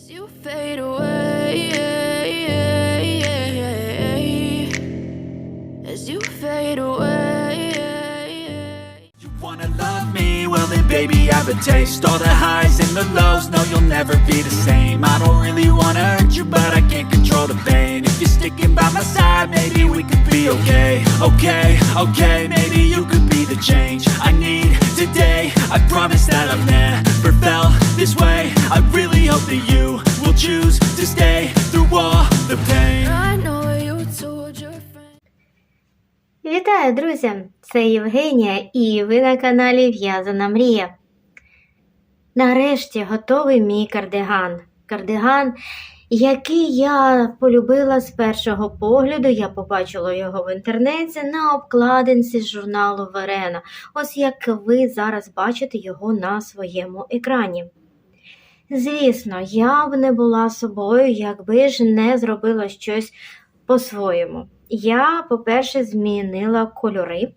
As you fade away, as you fade away. You wanna love me? Well then baby I have a taste All the highs and the lows, no you'll never be the same I don't really wanna hurt you but I can't control the pain If you're sticking by my side, maybe we be okay Okay, okay, maybe you could be the change I need today I promise that I've never felt this way I really hope that you will choose to stay through all the pain I know you told your friend. Вітаю, друзі! Це Євгенія і ви на каналі В'язана Мрія. Нарешті готовий мій кардиган. Кардиган, який я полюбила з першого погляду. Я побачила його в інтернеті на обкладинці журналу Верена. Ось як ви зараз бачите його на своєму екрані. Звісно, я б не була собою, якби ж не зробила щось по-своєму. Я, по-перше, змінила кольори,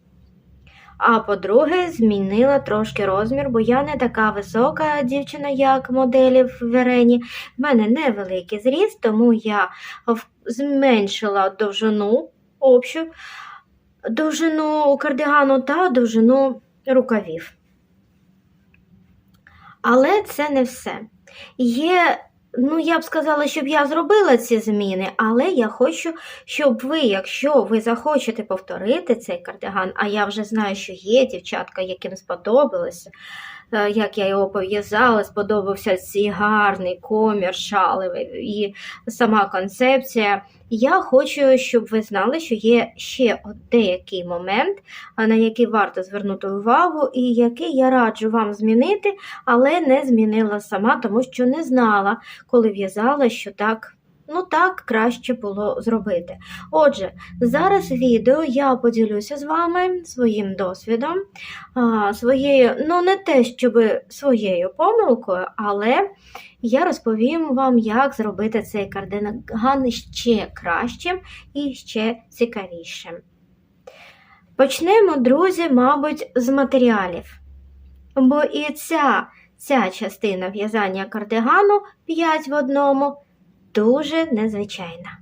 а по-друге, змінила трошки розмір, бо я не така висока дівчина, як моделі в Верені. В мене невеликий зріст, тому я зменшила довжину общу, довжину кардигану та довжину рукавів. Але це не все. Є, ну я б сказала, щоб я зробила ці зміни, але я хочу, щоб ви, якщо ви захочете повторити цей кардиган, а я вже знаю, що є дівчатка, яким сподобалося, як я його пов'язала, сподобався цей гарний комір шалевий і сама концепція. Я хочу, щоб ви знали, що є ще деякий момент, на який варто звернути увагу, і який я раджу вам змінити, але не змінила сама, тому що не знала, коли в'язала, що так. Ну так краще було зробити. Отже, зараз відео я поділюся з вами своїм досвідом, своєю, ну не те, щоб своєю помилкою, але я розповім вам, як зробити цей кардиган ще кращим і ще цікавішим. Почнемо, друзі, мабуть, з матеріалів. Бо і ця, ця частина в'язання кардигану 5 в одному дуже незвичайна.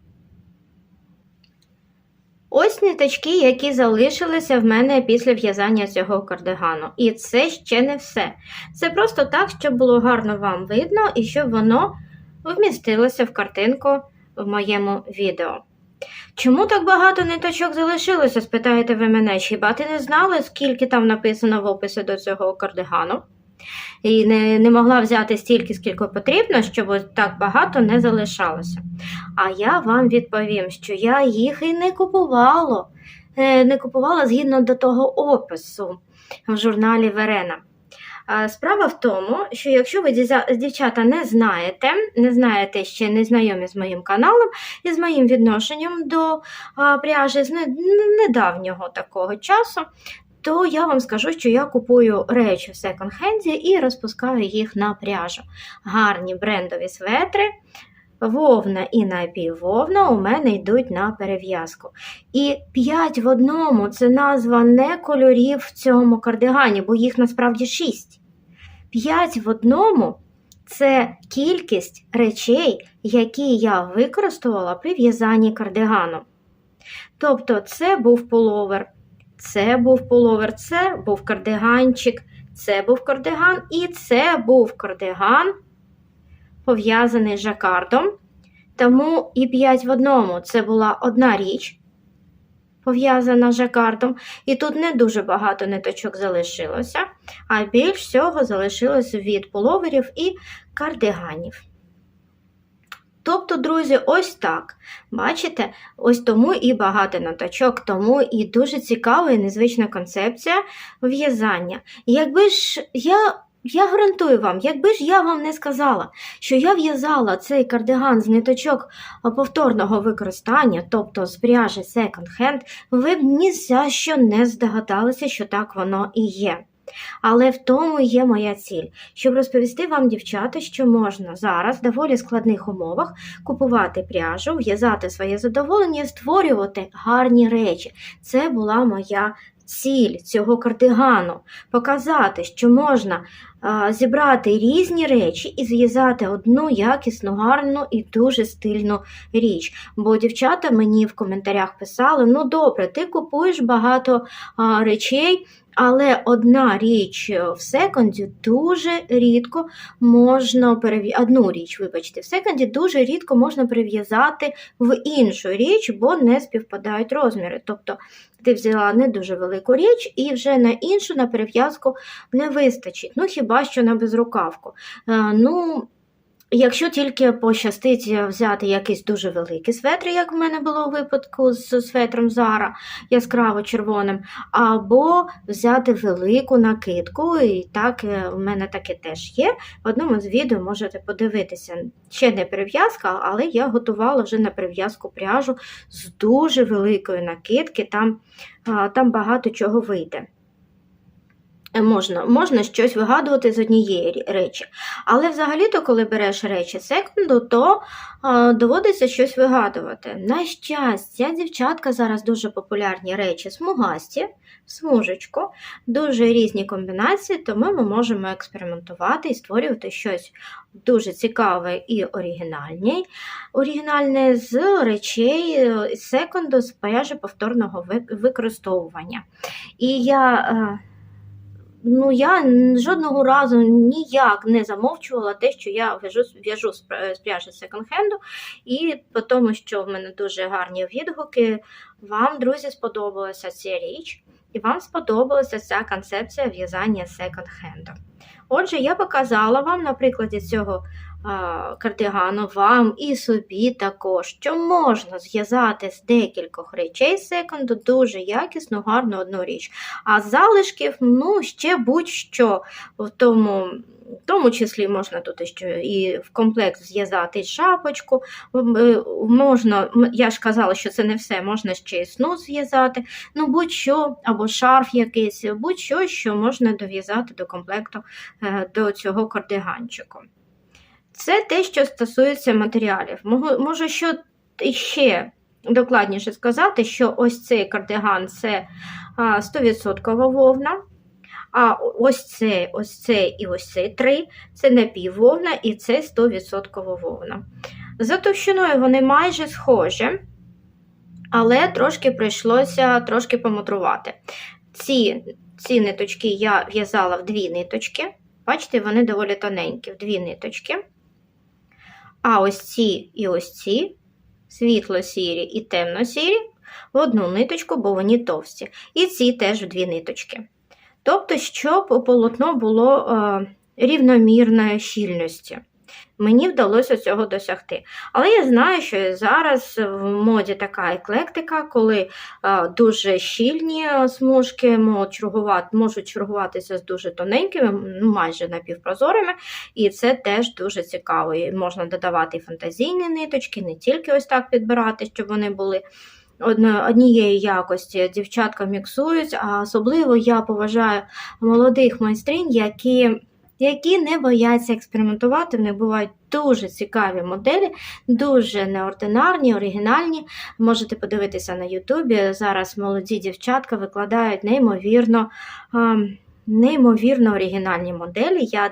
Ось ниточки, які залишилися в мене після в'язання цього кардигану. І це ще не все. Це просто так, щоб було гарно вам видно і щоб воно вмістилося в картинку в моєму відео. Чому так багато ниточок залишилося, спитаєте ви мене, хіба ти не знала, скільки там написано в описі до цього кардигану? І не, не могла взяти стільки, скільки потрібно, щоб так багато не залишалося. А я вам відповім, що я їх і не купувала, е, не купувала згідно до того опису в журналі Верена. Справа в тому, що якщо ви дівчата не знаєте, не знаєте ще не знайомі з моїм каналом і з моїм відношенням до пряжі з не- не- недавнього такого часу, то я вам скажу, що я купую речі в секонд-хенді і розпускаю їх на пряжу. Гарні брендові светри, вовна і напіввовна у мене йдуть на перев'язку. І 5 в одному це назва не кольорів в цьому кардигані, бо їх насправді 6. 5 в одному це кількість речей, які я використовувала при в'язанні кардигану. Тобто, це був пуловер, це був пуловер, це був кардиганчик, це був кардиган і це був кардиган, пов'язаний з жакардом. Тому і 5 в одному це була одна річ, пов'язана з жакардом, і тут не дуже багато ниточок залишилося, а більш всього залишилось від пуловерів і кардиганів. Тобто, друзі, ось так. Бачите, ось тому і багато ниточок, тому і дуже цікава і незвична концепція в'язання. Якби ж я. Я гарантую вам, якби ж я вам не сказала, що я в'язала цей кардиган з ниточок повторного використання, тобто з пряжі секонд-хенд, ви б ні за що не здогадалися, що так воно і є. Але в тому є моя ціль, щоб розповісти вам, дівчата, що можна зараз в доволі складних умовах купувати пряжу, в'язати своє задоволення, створювати гарні речі. Це була моя ціль цього кардигану показати, що можна а, зібрати різні речі і зв'язати одну якісну, гарну і дуже стильну річ. Бо дівчата мені в коментарях писали: ну добре, ти купуєш багато а, речей. Але одна річ в секонді дуже рідко можна перев'язати, одну річ, вибачте, в секонді дуже рідко можна перев'язати в іншу річ, бо не співпадають розміри. Тобто ти взяла не дуже велику річ і вже на іншу на перев'язку не вистачить. Ну хіба що на безрукавку. Е, ну, Якщо тільки пощастить взяти якийсь дуже великий светр, як в мене було у випадку з светром Зара яскраво червоним, або взяти велику накидку, і так е, в мене таке теж є. В одному з відео можете подивитися. Ще не перев'язка, але я готувала вже на перев'язку пряжу з дуже великої накидки, там, там багато чого вийде. Е, Можна, можна щось вигадувати з однієї речі. Але взагалі-то, коли береш речі секунду, то а, доводиться щось вигадувати. На щастя, дівчатка зараз дуже популярні речі смугасті, смужечку, дуже різні комбінації, тому ми можемо експериментувати і створювати щось дуже цікаве і оригінальне, оригінальне з речей е, секунду з пряжі повторного використовування. І я. е, Ну, я жодного разу ніяк не замовчувала те, що я в'яжу, в'яжу з пряжі секонд-хенду, і по тому, що в мене дуже гарні відгуки, вам, друзі, сподобалася ця річ, і вам сподобалася ця концепція в'язання секонд-хенду. Отже, я показала вам на прикладі цього кардигану, вам і собі також, що можна зв'язати з декількох речей секонду дуже якісну, гарну одну річ. А залишків, ну, ще будь-що в тому. В тому числі можна тут ще і в комплект зв'язати шапочку. е, Можна, я ж казала, що це не все, можна ще і сну зв'язати. Ну, будь-що, або шарф якийсь, будь-що, що можна дов'язати до комплекту е, до цього кардиганчику. Це те, що стосується матеріалів. Можу, що ще докладніше сказати, що ось цей кардиган це 100% вовна. А ось цей, ось цей і ось цей три це напіввовна і це 100% вовна. За товщиною вони майже схожі, але трошки прийшлося трошки помудрувати. Ці, ці ниточки я в'язала в дві ниточки. Бачите, вони доволі тоненькі, в дві ниточки. А ось ці і ось ці світло-сірі і темно-сірі в одну ниточку, бо вони товсті. І ці теж в дві ниточки. Тобто, щоб полотно було е, рівномірної щільності. Мені вдалося цього досягти. Але я знаю, що зараз в моді така еклектика, коли е, дуже щільні е, смужки можуть, чергувати, можуть чергуватися з дуже тоненькими, ну, майже напівпрозорими, і це теж дуже цікаво. І можна додавати фантазійні ниточки, не тільки ось так підбирати, щоб вони були однієї якості. Дівчатка міксують, а особливо я поважаю молодих майстринь, які. Які не бояться експериментувати, в них бувають дуже цікаві моделі, дуже неординарні, оригінальні. Можете подивитися на Ютубі. Зараз молоді дівчатка викладають неймовірно, ем, неймовірно оригінальні моделі. Я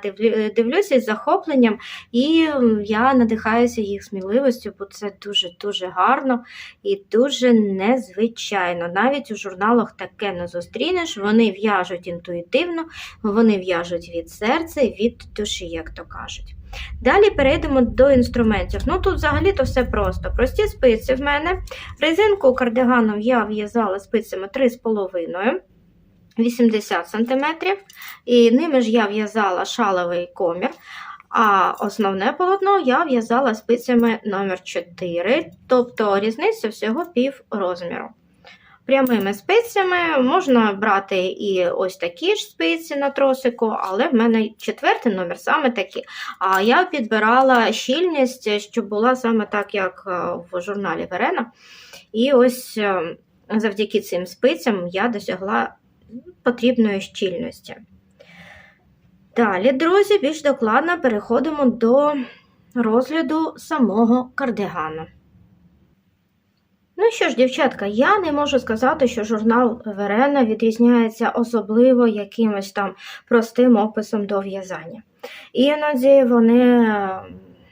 дивлюся із захопленням і я надихаюся їх сміливістю, бо це дуже-дуже гарно і дуже незвичайно. Навіть у журналах таке не зустрінеш. Вони в'яжуть інтуїтивно, вони в'яжуть від серця від душі, як то кажуть. Далі перейдемо до інструментів. Ну тут взагалі-то все просто. Прості спиці в мене. Резинку кардигану я в'язала спицями 3,5. 80 см, і ними ж я в'язала шаловий комір, а основне полотно я в'язала спицями номер 4 тобто різниця всього пів розміру. Прямими спицями можна брати і ось такі ж спиці на тросику, але в мене четвертий номер саме такі. А я підбирала щільність, щоб була саме так, як е, в журналі Верена. І ось е, завдяки цим спицям я досягла потрібної щільності. Далі, друзі, більш докладно переходимо до розгляду самого кардигану. Ну що ж, дівчатка, я не можу сказати, що журнал Верена відрізняється особливо якимось там простим описом до в'язання. Іноді вони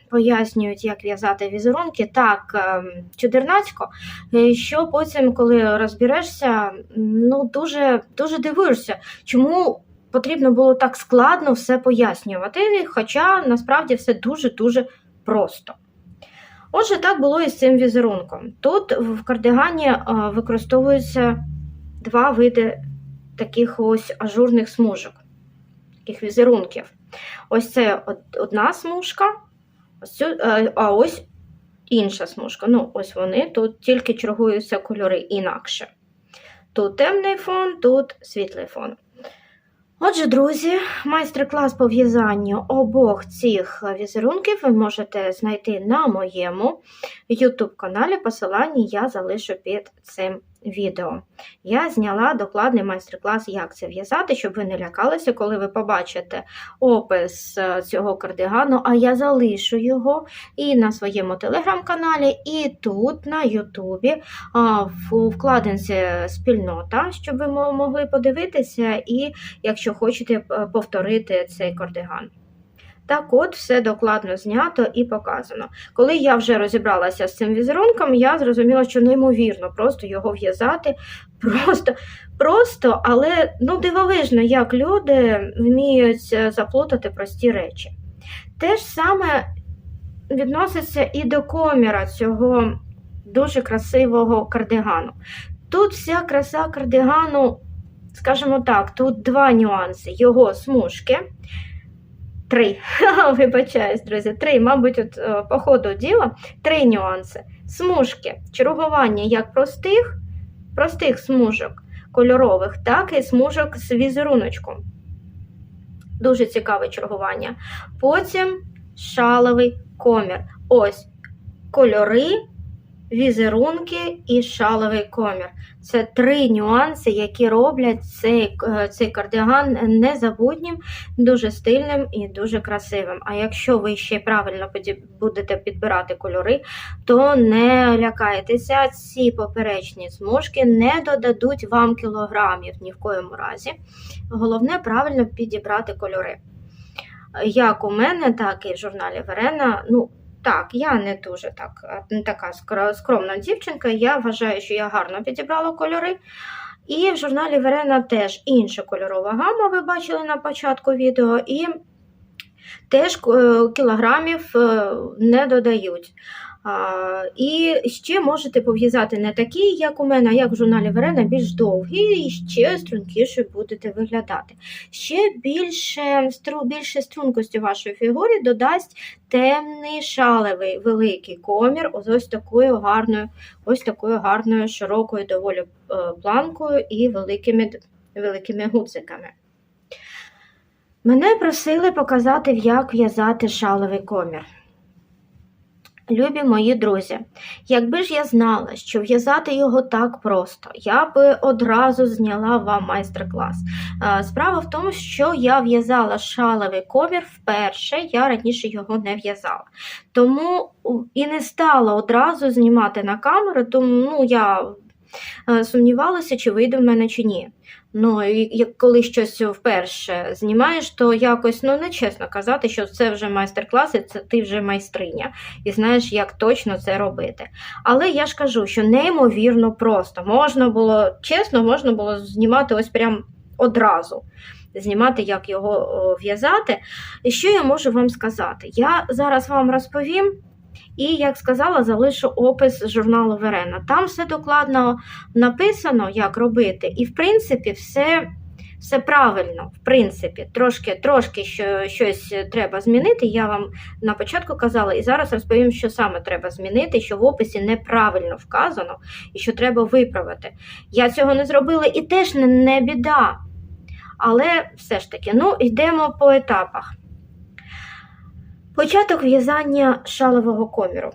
пояснюють, як в'язати візерунки так е, чудернацько, е, що потім, коли розберешся, ну дуже, дуже дивуєшся, чому потрібно було так складно все пояснювати, хоча насправді все дуже-дуже просто. Отже, так було і з цим візерунком. Тут в кардигані е, використовуються два види таких ось ажурних смужок, таких візерунків. Ось це одна смужка, а ось інша смужка. Ну, ось вони, тут тільки чергуються кольори інакше. Тут темний фон, тут світлий фон. Отже, друзі, майстер-клас по в'язанню обох цих візерунків ви можете знайти на моєму YouTube каналі. Посилання я залишу під цим відео. Я зняла докладний майстер-клас, як це в'язати, щоб ви не лякалися, коли ви побачите опис е, цього кардигану, а я залишу його і на своєму телеграм-каналі, і тут на Ютубі в вкладинці спільнота, щоб ви могли подивитися, і якщо хочете повторити цей кардиган. Так от, все докладно знято і показано. Коли я вже розібралася з цим візерунком, я зрозуміла, що неймовірно просто його в'язати. Просто, просто, але ну, дивовижно, як люди вміють е, заплутати прості речі. Те ж саме відноситься і до коміра цього дуже красивого кардигану. Тут вся краса кардигану, скажімо так, тут два нюанси: його смужки. Три. Вибачаюсь, друзі, три, мабуть, от, е, по ходу діла, три нюанси. Смужки, чергування як простих, простих смужок кольорових, так і смужок з візеруночком. Дуже цікаве чергування. Потім шаловий комір. Ось кольори, візерунки і шаловий комір. Це три нюанси, які роблять цей, е, цей кардиган незабутнім, дуже стильним і дуже красивим. А якщо ви ще правильно будете підбирати кольори, то не лякайтеся, ці поперечні смужки не додадуть вам кілограмів ні в коєму разі. Головне правильно підібрати кольори. Як у мене, так і в журналі Верена. Ну, так, я не дуже так, не така скромна дівчинка. Я вважаю, що я гарно підібрала кольори. І в журналі Верена теж інша кольорова гама, ви бачили на початку відео, і теж е, кілограмів е, не додають. І ще можете пов'язати не такі, як у мене, а як в журналі Верена, більш довгі, і ще стрункіше будете виглядати. Ще більше, більше стрункості вашої фігурі додасть темний шалевий великий комір, ось, ось такою гарною, ось такою гарною, широкою доволі е, планкою і великими, великими гудзиками. Мене просили показати, як в'язати шаловий комір. Любі мої друзі, якби ж я знала, що в'язати його так просто, я би одразу зняла вам майстер-клас. Е, Справа в тому, що я в'язала шаловий комір вперше, я раніше його не в'язала. Тому і не стала одразу знімати на камеру, тому ну, я е, сумнівалася, чи вийде в мене чи ні. Ну, як коли щось вперше знімаєш, то якось ну, нечесно казати, що це вже майстер-клас, і це ти вже майстриня, і знаєш, як точно це робити. Але я ж кажу, що неймовірно просто. Можна було, чесно, можна було знімати ось прям одразу. Знімати, як його в'язати. І що я можу вам сказати? Я зараз вам розповім. І, як сказала, залишу опис журналу Верена. Там все докладно написано, як робити, і в принципі все, все правильно. В принципі, трошки, трошки що, щось треба змінити. Я вам на початку казала, і зараз розповім, що саме треба змінити, що в описі неправильно вказано і що треба виправити. Я цього не зробила і теж не, не біда. Але все ж таки, ну, йдемо по етапах. Початок в'язання шалового коміру.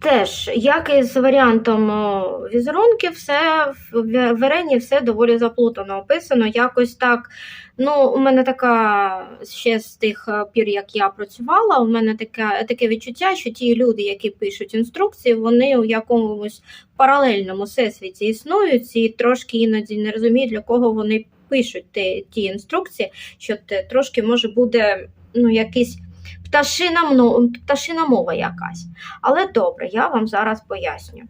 Теж, як і з варіантом о, візерунків, все в в варені все доволі заплутано описано. Якось так. Ну, у мене така ще з тих е, пір, як я працювала, у мене таке, таке відчуття, що ті люди, які пишуть інструкції, вони у якомусь паралельному всесвіті існують і трошки іноді не розуміють, для кого вони пишуть ті, ті інструкції, що трошки може буде ну, якийсь пташина, пташина мова якась. Але добре, я вам зараз поясню.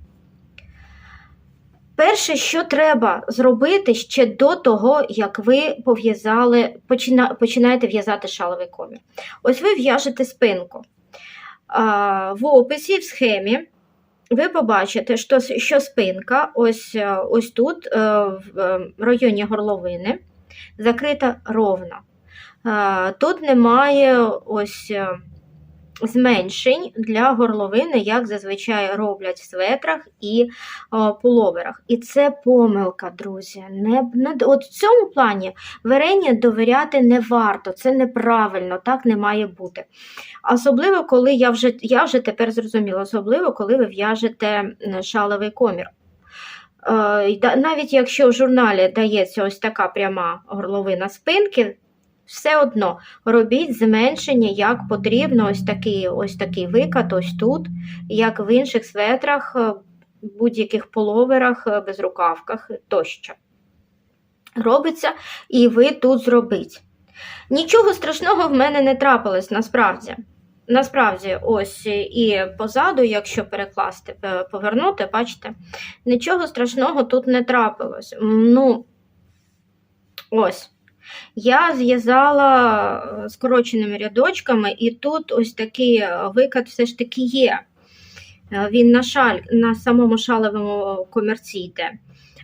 Перше, що треба зробити ще до того, як ви пов'язали, почина, починаєте в'язати шаловий комір. Ось ви в'яжете спинку. А, в описі, в схемі, ви побачите, що, що спинка ось, ось тут, е, в е, районі горловини, закрита ровно. Е, Тут немає ось е, зменшень для горловини, як зазвичай роблять в светрах і е, пуловерах. І це помилка, друзі. Не, не, от в цьому плані варення довіряти не варто, це неправильно, так не має бути. Особливо, коли я вже, я вже тепер зрозуміла, особливо, коли ви в'яжете шаловий комір. Навіть якщо в журналі дається ось така пряма горловина спинки, все одно робіть зменшення, як потрібно, ось такий, ось такий викат, ось тут, як в інших светрах, е, будь-яких половерах, е, безрукавках тощо. Робиться, і ви тут зробіть. Нічого страшного в мене не трапилось насправді. Насправді, ось і позаду, якщо перекласти, е, повернути, бачите, нічого страшного тут не трапилось. Ну, ось. Я зв'язала е, скороченими рядочками, і тут ось такий е, викат все ж таки є. Е, Він на шаль, на самому шалевому комірці йде.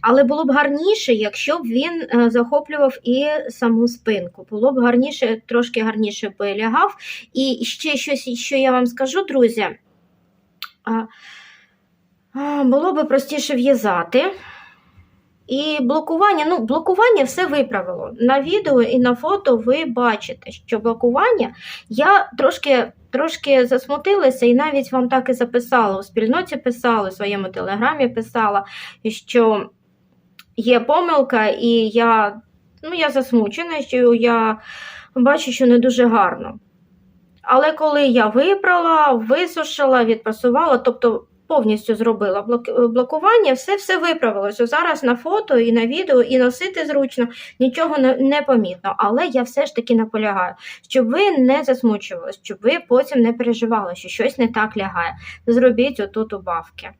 Але було б гарніше, якщо б він захоплював і саму спинку. Було б гарніше, трошки гарніше би лягав. І ще щось, що я вам скажу, друзі, було б простіше в'язати. І блокування, ну, блокування все виправило. На відео і на фото ви бачите, що блокування я трошки, трошки засмутилася і навіть вам так і записала. У спільноті писала, у своєму телеграмі писала, що є помилка, і я, ну, я засмучена, що я бачу, що не дуже гарно. Але коли я вибрала, висушила, відпрасувала, тобто повністю зробила блокування, все все виправилося. Зараз на фото і на відео, і носити зручно, нічого не, помітно. Але я все ж таки наполягаю, щоб ви не засмучувалися, щоб ви потім не переживали, що щось не так лягає. Зробіть отут убавки.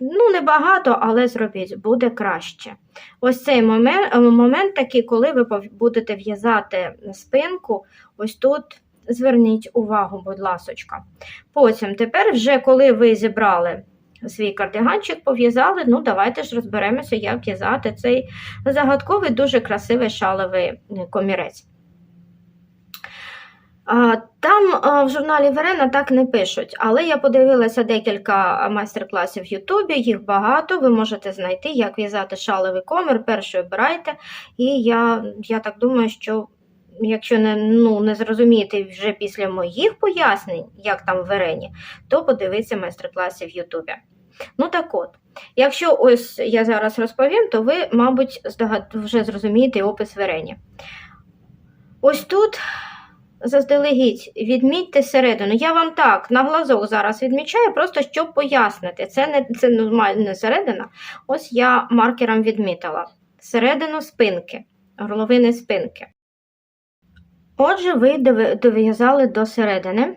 Ну, небагато, але зробіть, буде краще. Ось цей момент, момент такий, коли ви будете в'язати спинку, ось тут зверніть увагу, будь ласочка. Потім, тепер, вже коли ви зібрали свій кардиганчик, пов'язали, ну давайте ж розберемося, як в'язати цей загадковий, дуже красивий шаловий е, комірець. Там в журналі Верена так не пишуть, але я подивилася декілька майстер-класів в Ютубі, їх багато, ви можете знайти, як в'язати шаловий комір, перший обирайте. І я, я так думаю, що якщо не, ну, не зрозумієте вже після моїх пояснень, як там в Верені, то подивіться майстер-класи в Ютубі. Ну так от, якщо ось я зараз розповім, то ви, мабуть, вже зрозумієте опис Верені. Ось тут заздалегідь відмітьте середину. Я вам так на глазок зараз відмічаю, просто щоб пояснити. Це не, це не середина. Ось я маркером відмітила середину спинки, горловини спинки. Отже, ви дов'язали до середини.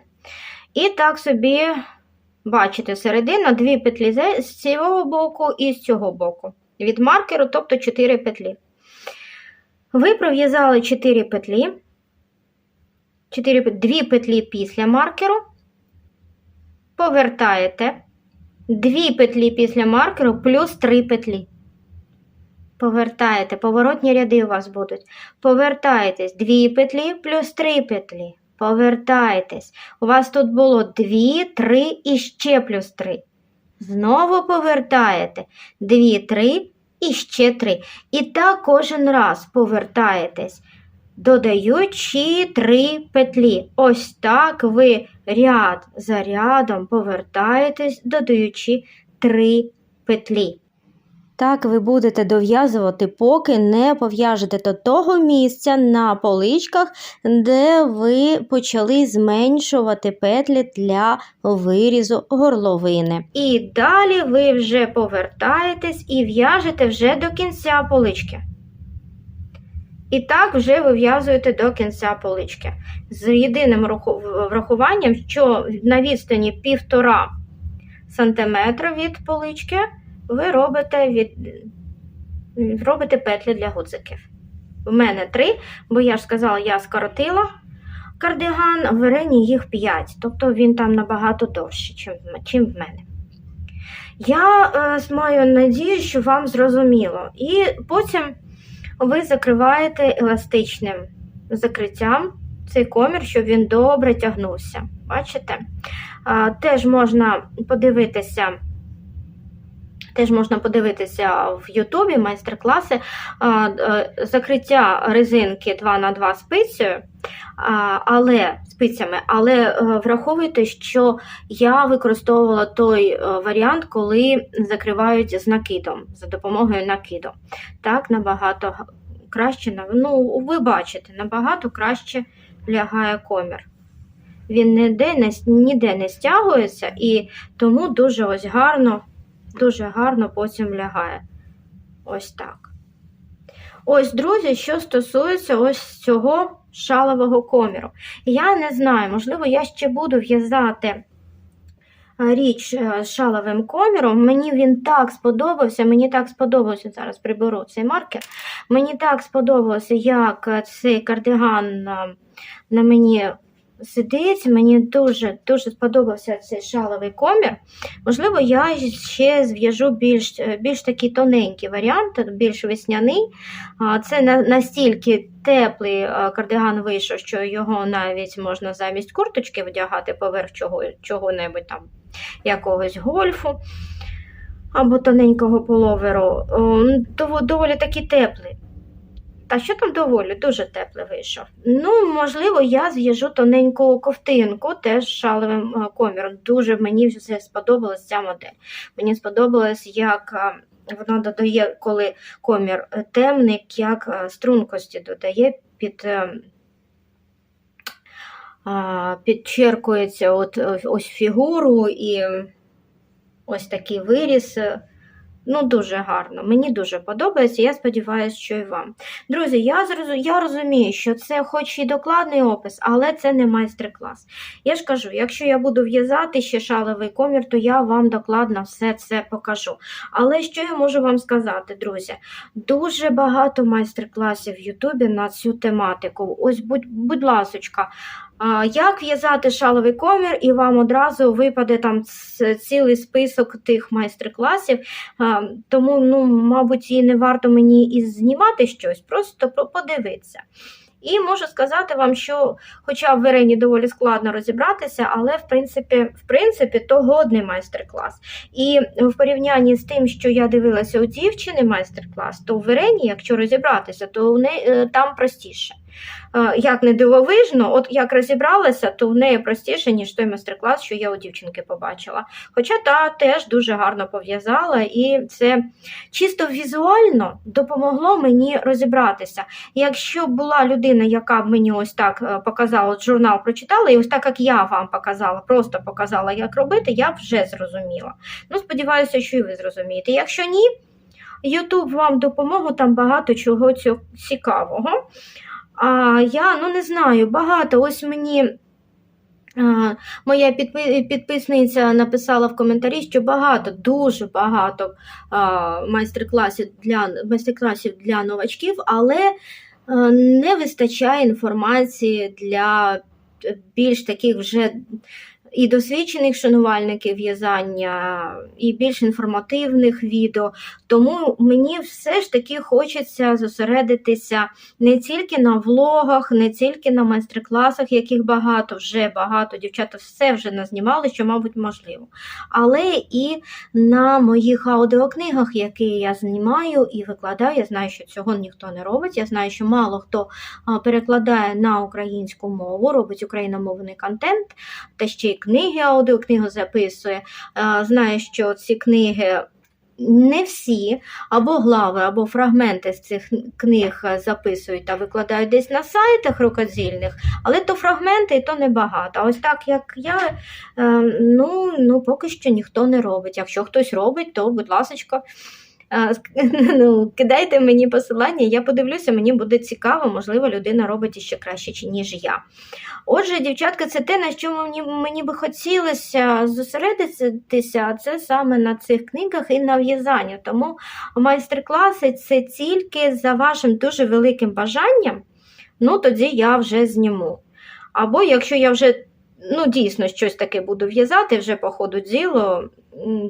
І так собі бачите, середина дві петлі з- цього боку і з цього боку. Від маркеру, тобто 4 петлі. Ви пров'язали 4 петлі. 4, 2 петлі після маркеру. Повертаєте. 2 петлі після маркеру плюс 3 петлі. Повертаєте, поворотні ряди у вас будуть. Повертаєтесь 2 петлі плюс 3 петлі. Повертаєтесь. У вас тут було 2, 3 і ще плюс 3. Знову повертаєте 2, 3 і ще 3. І так кожен раз повертаєтесь. додаючи три петлі. Ось так ви ряд за рядом повертаєтесь, додаючи три петлі. Так ви будете дов'язувати, поки не пов'яжете до того місця на поличках, де ви почали зменшувати петлі для вирізу горловини. І далі ви вже повертаєтесь і в'яжете вже до кінця полички. І так вже вив'язуєте до кінця полички. З єдиним врахуванням, що на відстані півтора сантиметра від полички ви робите, від... робите петлі для гудзиків. У мене три, бо я ж сказала, я скоротила кардиган, в Ірені їх 5, тобто він там набагато довший, чим в мене. Я е, маю надію, що вам зрозуміло. І потім ви закриваєте еластичним закриттям цей комір, щоб він добре тягнувся. Бачите? А, теж можна подивитися. Теж можна подивитися в Ютубі майстер-класи е, закриття резинки 2 на 2 спицею, але спицями, але е, враховуйте, що я використовувала той е, варіант, коли закривають з накидом, за допомогою накиду. Так, набагато краще, ну, ви бачите, набагато краще лягає комір. Він ніде не, ніде не стягується і тому дуже ось гарно, дуже гарно потім лягає. Ось так. Ось, друзі, що стосується ось цього шалового коміру. Я не знаю, можливо, я ще буду в'язати е, річ е, з шаловим коміром. Мені він так сподобався, мені так сподобався, зараз приберу цей маркер. Мені так сподобалося, як е, цей кардиган на, на мені сидить. Мені дуже дуже сподобався цей шаловий комір. Можливо, я ще зв'яжу більш, е, більш такий тоненький варіант, більш весняний. Це настільки теплий е, кардиган вийшов, що його навіть можна замість курточки вдягати поверх чого, чого-небудь там, якогось гольфу або тоненького половеру. Доволі таки теплий. Та що там доволі? Дуже теплий вийшов. Ну, можливо, я зв'яжу тоненьку ковтинку, теж з шаловим е, коміром. Дуже мені вже сподобалась ця модель. Мені сподобалось, як е, вона додає, коли комір е, темний, як стрункості додає під. Підчеркується от, ось фігуру і ось такий виріс. Ну, дуже гарно. Мені дуже подобається. Я сподіваюся, що і вам. Друзі, я, зрозу... я розумію, що це хоч і докладний опис, але це не майстер-клас. Я ж кажу, якщо я буду в'язати ще шаловий комір, то я вам докладно все це покажу. Але що я можу вам сказати, друзі? Дуже багато майстер-класів в Ютубі на цю тематику. Ось, будь, будь ласочка, як в'язати шаловий комір, і вам одразу випаде там цілий список тих майстер-класів. Тому, ну, мабуть, і не варто мені і знімати щось, просто подивитися. І можу сказати вам, що, хоча в Ірені доволі складно розібратися, але в принципі, в принципі, то годний майстер-клас. І в порівнянні з тим, що я дивилася у дівчини майстер-клас, то в Ірені, якщо розібратися, то в неї е, там простіше. Е, Як не дивовижно, от як розібралася, то в неї простіше, ніж той майстер-клас, що я у дівчинки побачила. Хоча та теж дуже гарно пов'язала, і це чисто візуально допомогло мені розібратися. Якщо була людина, яка б мені ось так е, показала, от журнал прочитала, і ось так як я вам показала, просто показала, як робити, я вже зрозуміла. Ну, сподіваюся, що і ви зрозумієте. Якщо ні, YouTube вам допоможе, там багато чого цікавого. А я ну не знаю, багато. Ось мені моя підпи- підписниця написала в коментарі, що багато, дуже багато майстер-класів для майстер-класів для новачків, але не вистачає інформації для більш таких вже і досвідчених шанувальників в'язання, і більш інформативних відео. Тому мені все ж таки хочеться зосередитися не тільки на влогах, не тільки на майстер-класах, яких багато, вже багато. Дівчата все вже назнімали, що, мабуть, можливо. Але і на моїх аудіокнигах, які я знімаю і викладаю. Я знаю, що цього ніхто не робить. Я знаю, що мало хто перекладає на українську мову, робить україномовний контент, та ще й книги, аудіокнигу записує. А, Знаю, що ці книги. Не всі, або глави, або фрагменти з цих книг записують та викладають десь на сайтах рукодільних, але то фрагменти і то небагато. А ось так як я, е, ну, ну поки що ніхто не робить. Якщо хтось робить, то, будь ласка, ну, кидайте мені посилання, я подивлюся, мені буде цікаво, можливо, людина робить іще краще, ніж я. Отже, дівчатка, це те, на чому мені, мені би хотілося зосередитися, це саме на цих книгах і на в'язанні. Тому майстер-класи це тільки за вашим дуже великим бажанням, ну тоді я вже зніму. Або якщо я вже ну, дійсно щось таке буду в'язати, вже по ходу діло,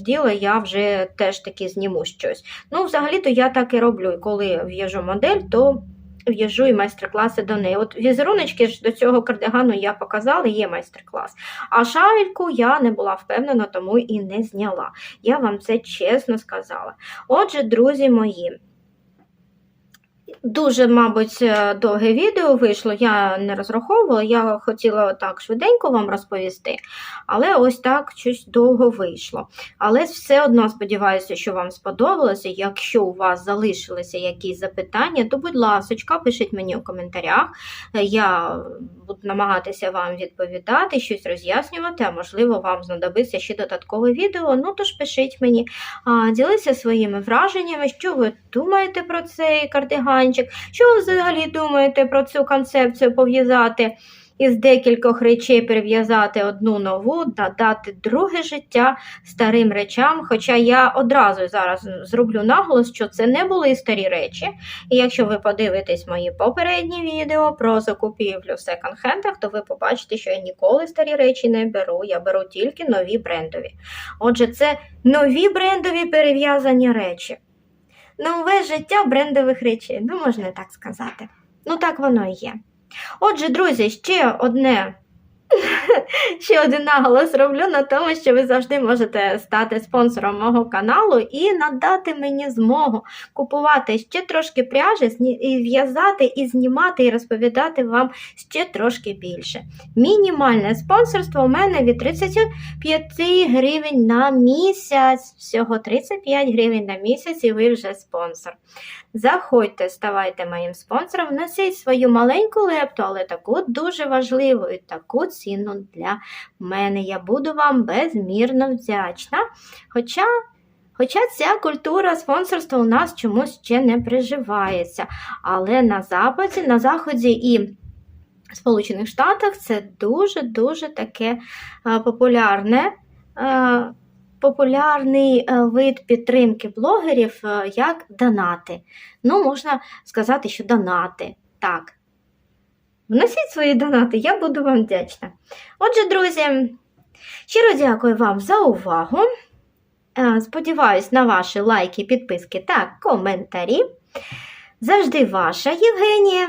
діла я вже теж таки зніму щось. Ну, взагалі-то я так і роблю. Коли в'яжу модель, то в'яжу і майстер-класи до неї. От візеруночки ж до цього кардигану я показала, є майстер-клас. А шальку я не була впевнена, тому і не зняла. Я вам це чесно сказала. Отже, друзі мої. Дуже, мабуть, е, довге відео вийшло, я не розраховувала, я хотіла так швиденько вам розповісти, але ось так щось довго вийшло. Але все одно сподіваюся, що вам сподобалося. Якщо у вас залишилися якісь запитання, то, будь ласка, пишіть мені у коментарях. Я буду намагатися вам відповідати, щось роз'яснювати, а можливо, вам знадобиться ще додаткове відео. Ну, тож пишіть мені, діліться своїми враженнями, що ви думаєте про цей кардиганчик, що ви взагалі думаєте про цю концепцію пов'язати із декількох речей перев'язати одну нову, додати друге життя старим речам. Хоча я одразу зараз зроблю наголос, що це не були старі речі. І якщо ви подивитесь мої попередні відео про закупівлю в секонд-хендах, то ви побачите, що я ніколи старі речі не беру, я беру тільки нові брендові. Отже, це нові брендові перев'язані речі. Нове життя брендових речей, ну можна так сказати. Ну так воно і є. Отже, друзі, ще одне. Ще один наголос роблю на тому, що ви завжди можете стати спонсором мого каналу і надати мені змогу купувати ще трошки пряжі, і в'язати, і знімати, і розповідати вам ще трошки більше. Мінімальне спонсорство у мене від 35 гривень на місяць. Всього 35 гривень на місяць, і ви вже спонсор. Заходьте, ставайте моїм спонсором, вносіть свою маленьку лепту, але таку дуже важливу і таку цінну для мене. Я буду вам безмірно вдячна. Хоча, хоча ця культура спонсорства у нас чомусь ще не приживається. Але на Западі, на Заході і Сполучених Штатах це дуже-дуже таке популярне. Популярний е, вид підтримки блогерів е, як донати. Ну, можна сказати, що донати. Так. Вносіть свої донати, я буду вам вдячна. Отже, друзі, щиро дякую вам за увагу. Е, Сподіваюсь на ваші лайки, підписки та коментарі. Завжди ваша Євгенія.